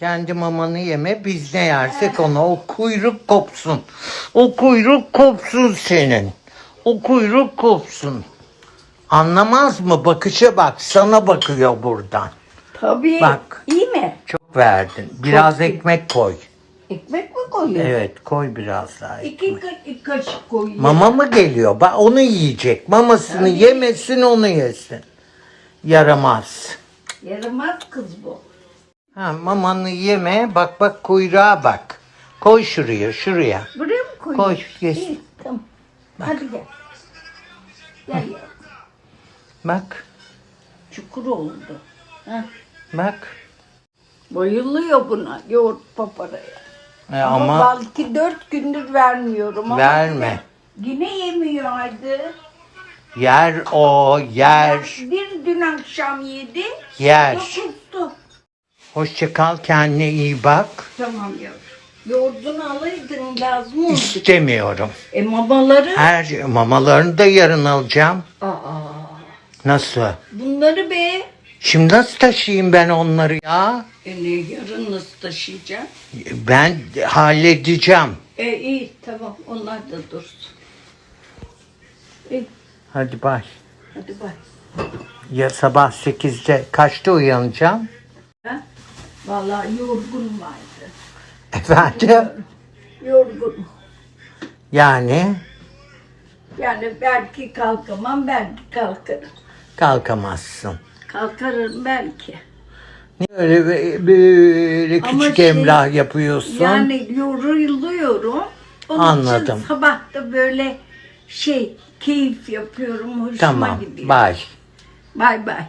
Kendi mamanı yeme biz ne yersek ona o kuyruk kopsun. O kuyruk kopsun senin. O kuyruk kopsun. Anlamaz mı? Bakışa bak. Sana bakıyor buradan. Tabii. Bak. İyi mi? Çok verdin. Biraz iyi. ekmek koy. Ekmek mi koyuyorsun? Evet koy biraz daha. İki ka- kaşık koyuyorum. Mama mı geliyor? Bak onu yiyecek. Mamasını yemesin onu yesin. Yaramaz. Yaramaz kız bu. Ha, mamanı yeme. Bak bak kuyruğa bak. Koy şuraya şuraya. Buraya mı koyuyorsun? Koy, yesin. İyi, tamam. Hadi gel. Gel ya. Bak Çukur oldu. Heh. bak. Bayılıyor buna yoğurt paparaya. E, Ama, ama belki dört gündür vermiyorum. Ama verme. Yine yemiyor haydi. Yer o yer Bir dün akşam yedi. yer. Yok kustu. Hoşça kal kendine iyi bak. Tamam yavrum. Yoğurdunu alaydın lazım oldu. İstemiyorum. E mamaları. Her mamalarını da yarın alacağım. Aa, Nasıl? bunları be. Şimdi nasıl taşıyayım ben onları ya? E ne yarın nasıl taşıyacağım? Ben halledeceğim. E iyi tamam onlar da dursun. İyi Hadi bay. hadi bay. Ya sabah 8'de kaçta uyanacağım? Ha? Vallahi yorgun vardı. Efendim? Yorgun. Yani Yani belki kalkamam belki kalkarım. kalkamazsın. Kalkarım belki. Niye öyle böyle, Ama küçük şey, emrah yapıyorsun? Yani yoruluyorum. Onun Anladım. için sabah da böyle şey keyif yapıyorum. Hoşuma tamam. gidiyor. Bay. Bay bay.